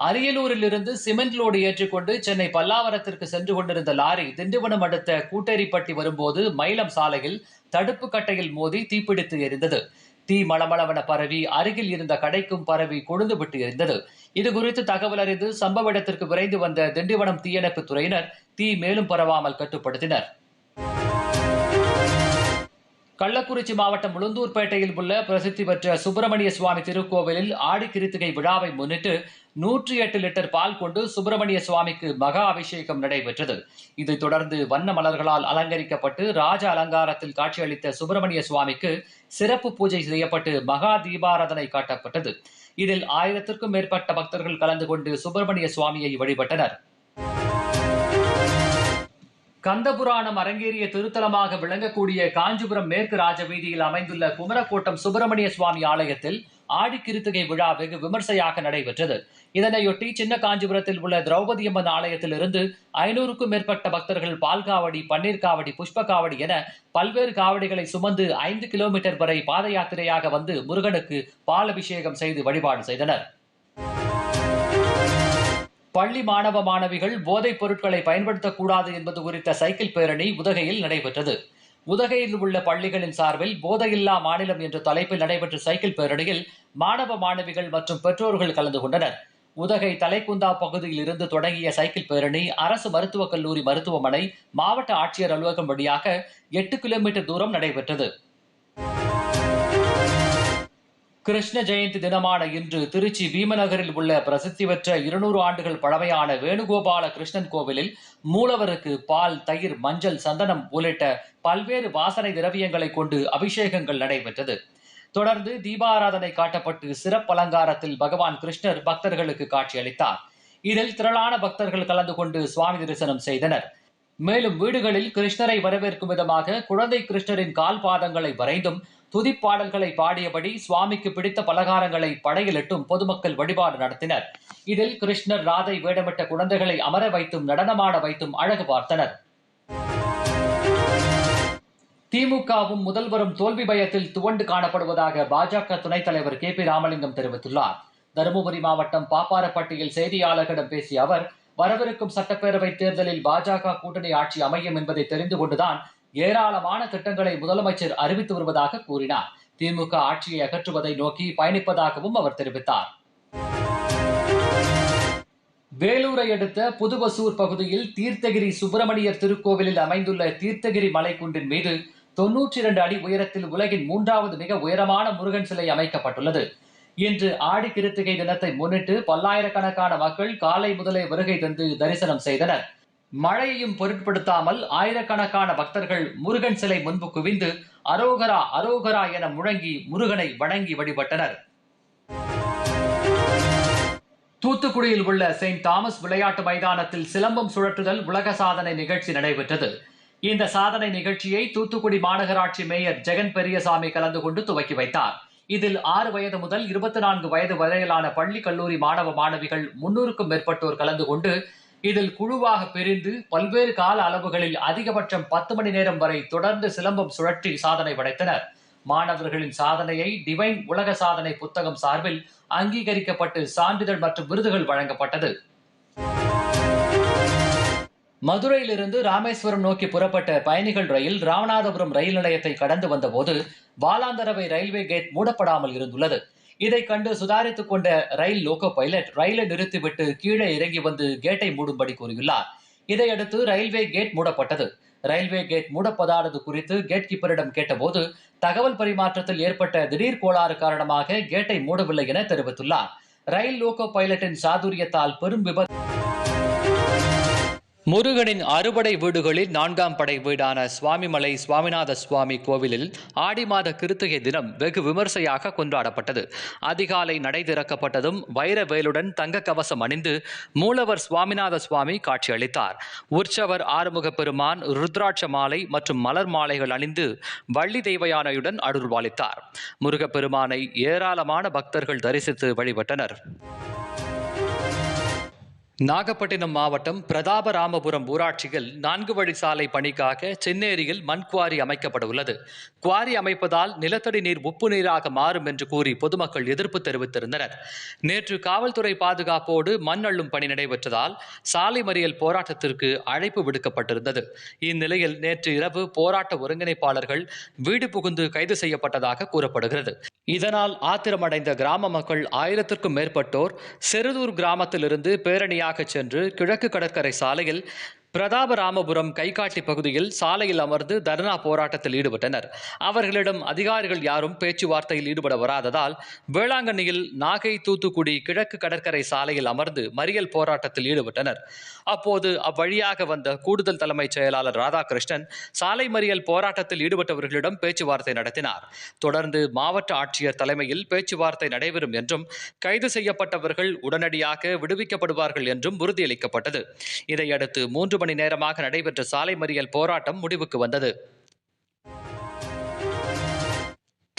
அரியலூரிலிருந்து சிமெண்ட் லோடு ஏற்றிக்கொண்டு சென்னை பல்லாவரத்திற்கு சென்று கொண்டிருந்த லாரி திண்டிவனம் அடுத்த கூட்டேரிப்பட்டி வரும்போது மயிலம் சாலையில் தடுப்பு கட்டையில் மோதி தீப்பிடித்து எரிந்தது. தீ மளமளவென பரவி அருகில் இருந்த கடைக்கும் பரவி கொழுந்து விட்டு எரிந்தது. இது குறித்து தகவல் அறிந்து சம்பவ இடத்திற்கு விரைந்து வந்த திண்டிவனம் தீயணைப்பு துறையினர் தீ மேலும் பரவாமல் கட்டுப்படுத்தினர். கள்ளக்குறிச்சி மாவட்டம் உளுந்தூர்பேட்டையில் உள்ள பிரசித்தி பெற்ற சுப்பிரமணிய சுவாமி திருக்கோவிலில் ஆடி கிருத்திகை விழாவை முன்னிட்டு நூற்றி எட்டு லிட்டர் பால் கொண்டு சுப்பிரமணிய சுவாமிக்கு மகா அபிஷேகம் நடைபெற்றது. இதைத் தொடர்ந்து வண்ண மலர்களால் அலங்கரிக்கப்பட்டு ராஜ அலங்காரத்தில் காட்சியளித்த சுப்பிரமணிய சுவாமிக்கு சிறப்பு பூஜை செய்யப்பட்டு மகா தீபாராதனை காட்டப்பட்டது. இதில் ஆயிரத்திற்கும் மேற்பட்ட பக்தர்கள் கலந்து கொண்டு சுப்பிரமணிய சுவாமியை வழிபட்டனர். கந்தபுராணம் அரங்கேறிய திருத்தலமாக விளங்கக்கூடிய காஞ்சிபுரம் மேற்கு ராஜவீதியில் அமைந்துள்ள குமரக்கோட்டம் சுப்பிரமணிய சுவாமி ஆலயத்தில் ஆடி கிருத்திகை விழா வெகு விமர்சையாக நடைபெற்றது. இதனையொட்டி சின்ன காஞ்சிபுரத்தில் உள்ள திரௌபதி அம்மன் ஆலயத்திலிருந்து ஐநூறுக்கும் மேற்பட்ட பக்தர்கள் பால் காவடி பன்னீர் காவடி புஷ்ப காவடி என பல்வேறு காவடிகளை சுமந்து ஐந்து கிலோமீட்டர் வரை பாத யாத்திரையாக வந்து முருகனுக்கு பால் அபிஷேகம் செய்து வழிபாடு செய்தனர். பள்ளி மாணவ மாணவிகள் போதைப் பொருட்களை பயன்படுத்தக்கூடாது என்பது குறித்த சைக்கிள் பேரணி உதகையில் நடைபெற்றது. உதகையில் உள்ள பள்ளிகளின் சார்பில் போதையில்லா மாநிலம் என்ற தலைப்பில் நடைபெற்ற சைக்கிள் பேரணியில் மாணவ மாணவிகள் மற்றும் பெற்றோர்கள் கலந்து கொண்டனர். உதகை தலைக்குந்தா பகுதியில் இருந்து தொடங்கிய சைக்கிள் பேரணி அரசு மருத்துவக் கல்லூரி மருத்துவமனை மாவட்ட ஆட்சியர் அலுவலகம் வழியாக எட்டு கிலோமீட்டர் தூரம் நடைபெற்றது. கிருஷ்ண ஜெயந்தி தினமான இன்று திருச்சி பீமநகரில் உள்ள பிரசித்தி பெற்ற இருநூறு ஆண்டுகள் பழமையான வேணுகோபால கிருஷ்ணன் கோவிலில் மூலவருக்கு பால் தயிர் மஞ்சள் சந்தனம் உள்ளிட்ட பல்வேறு வாசனை திரவியங்களை கொண்டு அபிஷேகங்கள் நடைபெற்றது. தொடர்ந்து தீபாராதனை காட்டப்பட்டு சிறப்பு அலங்காரத்தில் பகவான் கிருஷ்ணர் பக்தர்களுக்கு காட்சியளித்தார். இதில் திரளான பக்தர்கள் கலந்து கொண்டு சுவாமி தரிசனம் செய்தனர். மேலும் வீடுகளில் கிருஷ்ணரை வரவேற்கும் விதமாக குழந்தை கிருஷ்ணரின் கால் பாதங்களை வரைந்தும் துதிப்பாடல்களை பாடியபடி சுவாமிக்கு பிடித்த பலகாரங்களை படையிலிட்டும் பொதுமக்கள் வழிபாடு நடத்தினர். இதில் கிருஷ்ணர் ராதை வேடமிட்ட குழந்தைகளை அமர வைத்தும் நடனமாட வைத்தும் அழகு பார்த்தனர். திமுகவும் முதல்வரும் தோல்வி பயத்தில் துவண்டு காணப்படுவதாக பாஜக துணைத் தலைவர் கே பி ராமலிங்கம் தெரிவித்துள்ளார். தருமபுரி மாவட்டம் பாப்பாரப்பட்டியில் செய்தியாளர்களிடம் பேசிய அவர் வரவிருக்கும் சட்டப்பேரவை தேர்தலில் பாஜக கூட்டணி ஆட்சி அமையும் என்பதை தெரிந்து கொண்டுதான் ஏராளமான திட்டங்களை முதலமைச்சர் அறிவித்து வருவதாக கூறினார். திமுக ஆட்சியை அகற்றுவதை நோக்கி பயணிப்பதாகவும் அவர் தெரிவித்தார். வேலூரை அடுத்த புதுவசூர் பகுதியில் தீர்த்தகிரி சுப்பிரமணியர் திருக்கோவிலில் அமைந்துள்ள தீர்த்தகிரி மலைக்குன்றின் மீது தொன்னூற்றி இரண்டு அடி உயரத்தில் உலகின் மூன்றாவது மிக உயரமான முருகன் சிலை அமைக்கப்பட்டுள்ளது. இன்று ஆடி கிருத்திகை தினத்தை முன்னிட்டு பல்லாயிரக்கணக்கான மக்கள் காலை முதலே வருகை தந்து தரிசனம் செய்தனர். மழையையும் பொருட்படுத்தாமல் ஆயிரக்கணக்கான பக்தர்கள் முருகன் சிலை முன்பு குவிந்து அரோகரா அரோகரா என முழங்கி முருகனை வணங்கி வழிபட்டனர். தூத்துக்குடியில் உள்ள செயின்ட் தாமஸ் விளையாட்டு மைதானத்தில் சிலம்பம் சுழற்றுதல் உலக சாதனை நிகழ்ச்சி நடைபெற்றது. இந்த சாதனை நிகழ்ச்சியை தூத்துக்குடி மாநகராட்சி மேயர் ஜெகன் பெரியசாமி கலந்து கொண்டு துவக்கி வைத்தார். இதில் ஆறு வயது முதல் இருபத்தி நான்கு வயது வரையிலான பள்ளி கல்லூரி மாணவ மாணவிகள் முன்னூறுக்கும் மேற்பட்டோர் கலந்து கொண்டு இதில் குழுவாக பிரிந்து பல்வேறு கால அளவுகளில் அதிகபட்சம் பத்து மணி நேரம் வரை தொடர்ந்து சிலம்பம் சுழற்றி சாதனை படைத்தனர். மாணவர்களின் சாதனையை டிவைன் உலக சாதனை புத்தகம் சார்பில் அங்கீகரிக்கப்பட்டு சான்றிதழ் மற்றும் விருதுகள் வழங்கப்பட்டது. மதுரையிலிருந்து ராமேஸ்வரம் நோக்கி புறப்பட்ட பயணிகள் ரயில் ராமநாதபுரம் ரயில் நிலையத்தை கடந்து வந்தபோது வாலாந்தரவை ரயில்வே கேட் மூடப்படாமல் இருந்துள்ளது. இதை கண்டு சுதாரித்துக் கொண்ட ரயில் லோகோ பைலட் ரயிலை நிறுத்திவிட்டு கீழே இறங்கி வந்து கேட்டை மூடும்படி கூறியுள்ளார். இதையடுத்து ரயில்வே கேட் மூடப்பட்டது. ரயில்வே கேட் மூடப்பதானது குறித்து கேட் கீப்பரிடம் கேட்டபோது தகவல் பரிமாற்றத்தில் ஏற்பட்ட திடீர் கோளாறு காரணமாக கேட்டை மூடவில்லை என தெரிவித்துள்ளார். ரயில் லோகோ பைலட்டின் சாதுரியத்தால் பெரும் விபத்து முருகனின் அறுபடை வீடுகளில் நான்காம் படை வீடான சுவாமிமலை சுவாமிநாத சுவாமி கோவிலில் ஆடி மாத கிருத்திகை தினம் வெகு விமர்சையாக கொண்டாடப்பட்டது. அதிகாலை நடை திறக்கப்பட்டதும் வைர வேலுடன் தங்க கவசம் அணிந்து மூலவர் சுவாமிநாத சுவாமி காட்சியளித்தார். உற்சவர் ஆறுமுக பெருமான் ருத்ராட்ச மாலை மற்றும் மலர் மாலைகள் அணிந்து வள்ளி தெய்வயானையுடன் அருள்வாளித்தார். முருகப்பெருமானை ஏராளமான பக்தர்கள் தரிசித்து வழிபட்டனர். நாகப்பட்டினம் மாவட்டம் பிரதாபராமபுரம் ஊராட்சியில் நான்கு வழி சாலை பணிக்காக சென்னேரியில் மண் குவாரி அமைக்கப்பட உள்ளது. குவாரி அமைப்பதால் நிலத்தடி நீர் உப்பு நீராக மாறும் என்று கூறி பொதுமக்கள் எதிர்ப்பு தெரிவித்திருந்தனர். நேற்று காவல்துறை பாதுகாப்போடு மண் அள்ளும் பணி நடைபெற்றதால் சாலை மறியல் போராட்டத்திற்கு அழைப்பு விடுக்கப்பட்டிருந்தது. இந்நிலையில் நேற்று இரவு போராட்ட ஒருங்கிணைப்பாளர்கள் வீடு புகுந்து கைது செய்யப்பட்டதாக கூறப்படுகிறது. இதனால் ஆத்திரமடைந்த கிராம மக்கள் ஆயிரத்திற்கும் மேற்பட்டோர் செருதூர் கிராமத்திலிருந்து பேரணியாக சென்று கிழக்கு கடற்கரை சாலையில் பிரதாபராமபுரம் கைகாட்டி பகுதியில் சாலையில் அமர்ந்து தர்ணா போராட்டத்தில் ஈடுபட்டனர். அவர்களிடம் அதிகாரிகள் யாரும் பேச்சுவார்த்தையில் ஈடுபட வராததால் வேளாங்கண்ணியில் நாகை தூத்துக்குடி கிழக்கு கடற்கரை சாலையில் அமர்ந்து மறியல் போராட்டத்தில் ஈடுபட்டனர். அப்போது அவ்வழியாக வந்த கூடுதல் தலைமைச் செயலாளர் ராதாகிருஷ்ணன் சாலை மறியல் போராட்டத்தில் ஈடுபட்டவர்களிடம் பேச்சுவார்த்தை நடத்தினார். தொடர்ந்து மாவட்ட ஆட்சியர் தலைமையில் பேச்சுவார்த்தை நடைபெறும் என்றும் கைது செய்யப்பட்டவர்கள் உடனடியாக விடுவிக்கப்படுவார்கள் என்றும் உறுதியளிக்கப்பட்டது. இதையடுத்து மூன்று மணி நேரமாக நடைபெற்ற சாலை மறியல் போராட்டம் முடிவுக்கு வந்தது.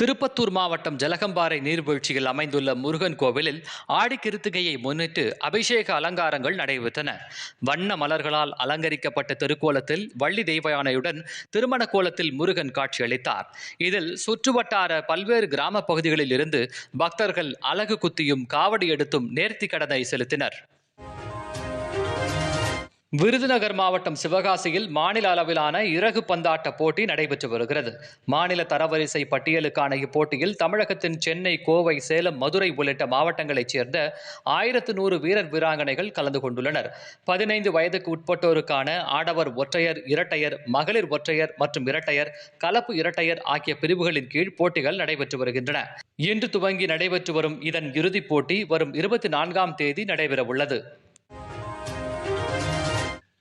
திருப்பத்தூர் மாவட்டம் ஜலகம்பாறை நீர்வீழ்ச்சியில் அமைந்துள்ள முருகன் கோவிலில் ஆடிக்கிருத்திகையை முன்னிட்டு அபிஷேக அலங்காரங்கள் நடைபெற்றன. வண்ண மலர்களால் அலங்கரிக்கப்பட்ட திருக்கோலத்தில் வள்ளி தெய்வயானையுடன் திருமண கோலத்தில் முருகன் காட்சியளித்தார். இதில் சுற்றுவட்டார பல்வேறு கிராம பகுதிகளில் இருந்து பக்தர்கள் அலகு குத்தியும் காவடி எடுத்தும் நேர்த்தி கடனை செலுத்தினர். விருதுநகர் மாவட்டம் சிவகாசியில் மாநில அளவிலான இறகு பந்தாட்ட போட்டி நடைபெற்று வருகிறது. மாநில தரவரிசை பட்டியலுக்கான இப்போட்டியில் தமிழகத்தின் சென்னை கோவை சேலம் மதுரை உள்ளிட்ட மாவட்டங்களைச் சேர்ந்த ஆயிரத்து நூறு வீரர் வீராங்கனைகள் கலந்து கொண்டுள்ளனர். பதினைந்து வயதுக்கு உட்பட்டோருக்கான ஆடவர் ஒற்றையர் இரட்டையர் மகளிர் ஒற்றையர் மற்றும் இரட்டையர் கலப்பு இரட்டையர் ஆகிய பிரிவுகளின் கீழ் போட்டிகள் நடைபெற்று வருகின்றன. இன்று துவங்கி நடைபெற்று வரும் இதன் இறுதிப் போட்டி வரும் இருபத்தி நான்காம் தேதி நடைபெறவுள்ளது.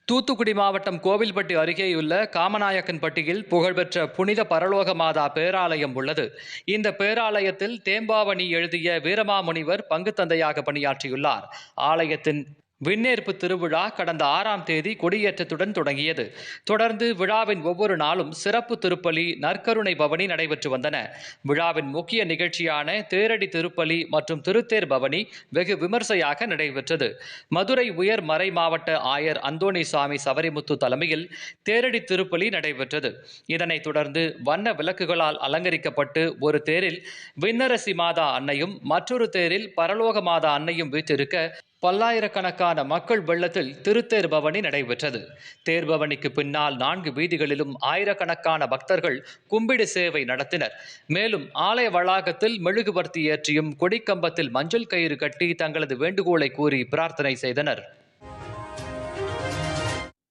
தூத்துக்குடி மாவட்டம் கோவில்பட்டி அருகேயுள்ள காமநாயக்கன்பட்டியில் புகழ்பெற்ற புனித பரலோக மாதா பேராலயம் உள்ளது. இந்த பேராலயத்தில் தேம்பாவணி எழுதிய வீரமாமுனிவர் பங்கு தந்தையாக பணியாற்றியுள்ளார். ஆலயத்தின் விண்ணேற்பு திருவிழா கடந்த ஆறாம் தேதி கொடியேற்றத்துடன் தொடங்கியது. தொடர்ந்து விழாவின் ஒவ்வொரு நாளும் சிறப்பு திருப்பலி நற்கருணை பவனி நடைபெற்று வந்தன. விழாவின் முக்கிய நிகழ்ச்சியான தேரடி திருப்பலி மற்றும் திருத்தேர் பவனி வெகு விமர்சையாக நடைபெற்றது. மதுரை உயர் மறை மாவட்ட ஆயர் அந்தோணி சாமி சவரிமுத்து தலைமையில் தேரடி திருப்பலி நடைபெற்றது. இதனைத் தொடர்ந்து வண்ண விளக்குகளால் அலங்கரிக்கப்பட்டு ஒரு தேரில் விண்ணரசி மாதா அன்னையும் மற்றொரு தேரில் பரலோக மாதா அன்னையும் வீற்றிருக்க பல்லாயிரக்கணக்கான மக்கள் வெள்ளத்தில் திருத்தேர் பவனி நடைபெற்றது. தேர்பவனிக்கு பின்னால் நான்கு வீதிகளிலும் ஆயிரக்கணக்கான பக்தர்கள் கும்பிடு சேவை நடத்தினர். மேலும் ஆலய வளாகத்தில் மெழுகுவர்த்தி ஏற்றியும் கொடிக்கம்பத்தில் மஞ்சள் கயிறு கட்டி தங்களது வேண்டுகோளை கூறி பிரார்த்தனை செய்தனர்.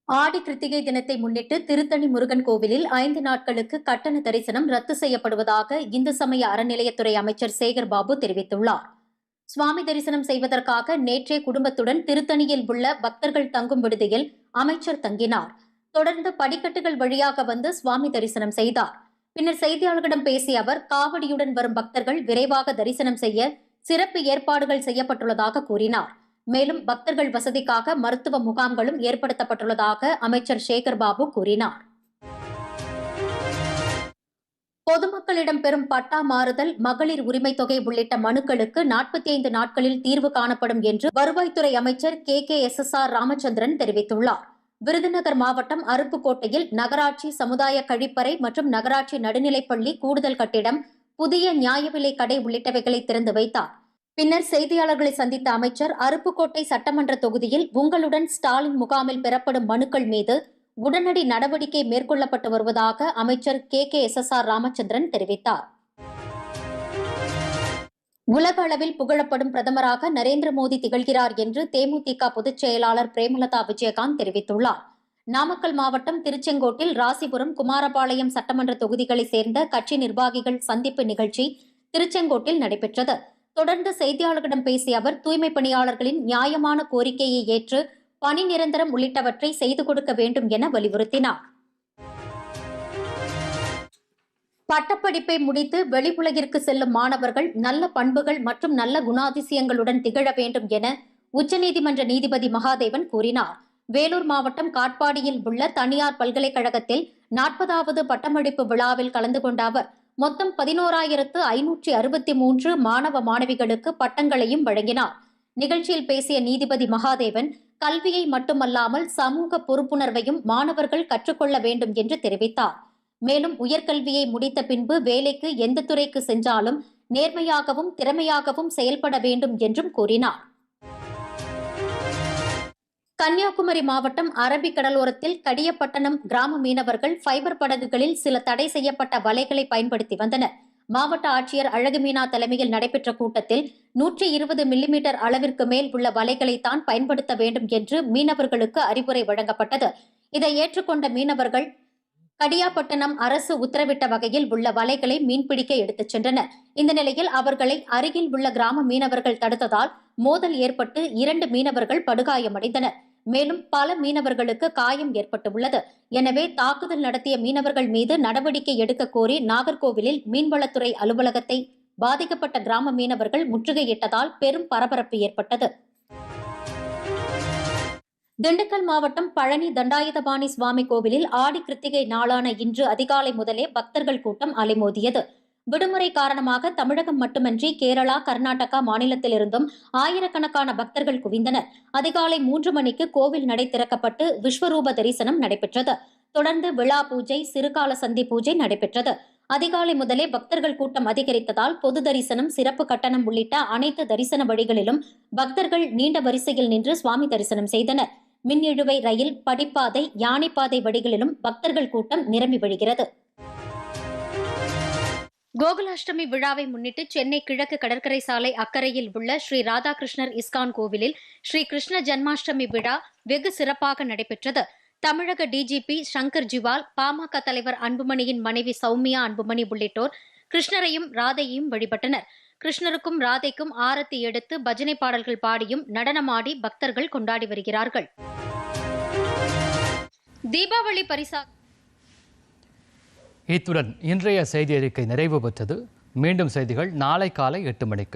ஆடி கிருத்திகை தினத்தை முன்னிட்டு திருத்தணி முருகன் கோவிலில் ஐந்து நாட்களுக்கு கட்டண தரிசனம் ரத்து செய்யப்படுவதாக இந்து சமய அறநிலையத்துறை அமைச்சர் சேகர் பாபு தெரிவித்துள்ளார். சுவாமி தரிசனம் செய்வதற்காக நேற்றே குடும்பத்துடன் திருத்தணியில் உள்ள பக்தர்கள் தங்கும் விடுதியில் அமைச்சர் தங்கினார். தொடர்ந்து படிக்கட்டுகள் வழியாக வந்து சுவாமி தரிசனம் செய்தார். பின்னர் செய்தியாளர்களிடம் பேசிய அவர் காவடியுடன் வரும் பக்தர்கள் விரைவாக தரிசனம் செய்ய சிறப்பு ஏற்பாடுகள் செய்யப்பட்டுள்ளதாக கூறினார். மேலும் பக்தர்கள் வசதிக்காக மருத்துவ முகாம்களும் ஏற்படுத்தப்பட்டுள்ளதாக அமைச்சர் சேகர் பாபு கூறினார். பொதுமக்களிடம் பெறும் பட்டா மாறுதல் மகளிர் உரிமை தொகை உள்ளிட்ட மனுக்களுக்கு நாற்பத்தி ஐந்து நாட்களில் தீர்வு காணப்படும் என்று வருவாய்த்துறை அமைச்சர் K. K. S. S. R. Ramachandran தெரிவித்துள்ளார். விருதுநகர் மாவட்டம் அருப்புக்கோட்டையில் நகராட்சி சமுதாய கழிப்பறை மற்றும் நகராட்சி நடுநிலைப்பள்ளி கூடுதல் கட்டிடம் புதிய நியாய விலை கடை உள்ளிட்டவைகளை திறந்து வைத்தார். பின்னர் செய்தியாளர்களை சந்தித்த அமைச்சர் அருப்புக்கோட்டை சட்டமன்ற தொகுதியில் உங்களுடன் ஸ்டாலின் முகாமில் பெறப்படும் மனுக்கள் மீது உடனடி நடவடிக்கை மேற்கொள்ளப்பட்டு வருவதாக அமைச்சர் K. K. S. S. R. Ramachandran தெரிவித்தார். உலக அளவில் புகழப்படும் பிரதமராக நரேந்திர மோடி திகழ்கிறார் என்று தேமுதிக பொதுச் செயலாளர் பிரேமலதா விஜயகாந்த் தெரிவித்துள்ளார். நாமக்கல் மாவட்டம் திருச்செங்கோட்டில் ராசிபுரம் குமாரபாளையம் சட்டமன்ற தொகுதிகளைச் சேர்ந்த கட்சி நிர்வாகிகள் சந்திப்பு நிகழ்ச்சி திருச்செங்கோட்டில் நடைபெற்றது. தொடர்ந்து செய்தியாளர்களிடம் பேசிய அவர் தூய்மை பணியாளர்களின் நியாயமான கோரிக்கையை ஏற்று பணி நிரந்தரம் உள்ளிட்டவற்றை செய்து கொடுக்க வேண்டும் என வலியுறுத்தினார். பட்டப்படிப்பை முடித்து வெளி உலகிற்கு செல்லும் மாணவர்கள் நல்ல பண்புகள் மற்றும் நல்ல குணாதிசயங்களுடன் திகழ வேண்டும் என உச்சநீதிமன்ற நீதிபதி மகாதேவன் கூறினார். வேலூர் மாவட்டம் காட்பாடியில் உள்ள தனியார் பல்கலைக்கழகத்தில் நாற்பதாவது பட்டமளிப்பு விழாவில் கலந்து கொண்ட அவர் மொத்தம் பதினோராயிரத்து ஐநூற்றி அறுபத்தி மூன்று மாணவ மாணவிகளுக்கு பட்டங்களையும் வழங்கினார். நிகழ்ச்சியில் பேசிய நீதிபதி மகாதேவன் கல்வியை மட்டுமல்லாமல் சமூக பொறுப்புணர்வையும் மாணவர்கள் கற்றுக்கொள்ள வேண்டும் என்று தெரிவித்தார். மேலும் உயர்கல்வியை முடித்த பின்பு வேலைக்கு எந்த துறைக்கு சென்றாலும் நேர்மையாகவும் திறமையாகவும் செயல்பட வேண்டும் என்றும் கூறினார். கன்னியாகுமரி மாவட்டம் அரபிக் கடலோரத்தில் கடியப்பட்டணம் கிராம மீனவர்கள் ஃபைபர் படகுகளில் சில தடை செய்யப்பட்ட வலைகளை பயன்படுத்தி வந்தனர். மாவட்ட ஆட்சியர் அழகுமீனா தலைமையில் நடைபெற்ற கூட்டத்தில் நூற்றி இருபது மில்லிமீட்டர் அளவிற்கு மேல் உள்ள வலைகளைத்தான் பயன்படுத்த வேண்டும் என்று மீனவர்களுக்கு அறிவுரை வழங்கப்பட்டது. இதை ஏற்றுக்கொண்ட மீனவர்கள் கடியாப்பட்டினம் அரசு உத்தரவிட்ட வகையில் உள்ள வலைகளை மீன்பிடிக்க எடுத்துச் சென்றனர். இந்த நிலையில் அவர்களை அருகில் உள்ள கிராம மீனவர்கள் தடுத்ததால் மோதல் ஏற்பட்டு இரண்டு மீனவர்கள் படுகாயமடைந்தனர். மேலும் பல மீனவர்களுக்கு காயம் ஏற்பட்டுள்ளது. எனவே தாக்குதல் நடத்திய மீனவர்கள் மீது நடவடிக்கை எடுக்க கோரி நாகர்கோவிலில் மீன்வளத்துறை அலுவலகத்தை பாதிக்கப்பட்ட கிராம மீனவர்கள் முற்றுகையிட்டதால் பெரும் பரபரப்பு ஏற்பட்டது. திண்டுக்கல் மாவட்டம் பழனி தண்டாயுதபாணி சுவாமி கோவிலில் ஆடி கிருத்திகை நாளான இன்று அதிகாலை முதலே பக்தர்கள் கூட்டம் அலைமோதியது. விடுமுறை காரணமாக தமிழகம் மட்டுமன்றி கேரளா கர்நாடகா மாநிலத்திலிருந்தும் ஆயிரக்கணக்கான பக்தர்கள் குவிந்தனர். அதிகாலை மூன்று மணிக்கு கோவில் நடை திறக்கப்பட்டு விஸ்வரூப தரிசனம் நடைபெற்றது. தொடர்ந்து விழா பூஜை சிறுகால சந்தி பூஜை நடைபெற்றது. அதிகாலை முதலே பக்தர்கள் கூட்டம் அதிகரித்ததால் பொது தரிசனம் சிறப்பு கட்டணம் உள்ளிட்ட அனைத்து தரிசன வழிகளிலும் பக்தர்கள் நீண்ட வரிசையில் நின்று சுவாமி தரிசனம் செய்தனர். மின் இழுவை ரயில் படிப்பாதை யானைப்பாதை வழிகளிலும் பக்தர்கள் கூட்டம் நிரம்பி வழிகிறது. கோகுலாஷ்டமி விழாவை முன்னிட்டு சென்னை கிழக்கு கடற்கரை சாலை அக்கறையில் உள்ள ஸ்ரீ ராதாகிருஷ்ணர் இஸ்கான் கோவிலில் ஸ்ரீ கிருஷ்ண ஜன்மாஷ்டமி விழா வெகு சிறப்பாக நடைபெற்றது. தமிழக டிஜிபி சங்கர் ஜிவால் பாமக தலைவர் அன்புமணியின் மனைவி சௌமியா அன்புமணி உள்ளிட்டோர் கிருஷ்ணரையும் ராதையையும் வழிபட்டனர். கிருஷ்ணருக்கும் ராதைக்கும் ஆரத்தி எடுத்து பஜனை பாடல்கள் பாடியும் நடனமாடி பக்தர்கள் கொண்டாடி வருகிறார்கள். தீபாவளி பரிசா இத்துடன் இன்றைய செய்தி அறிக்கை நிறைவு பெற்றது மீண்டும் செய்திகள் நாளை காலை எட்டு மணிக்கு.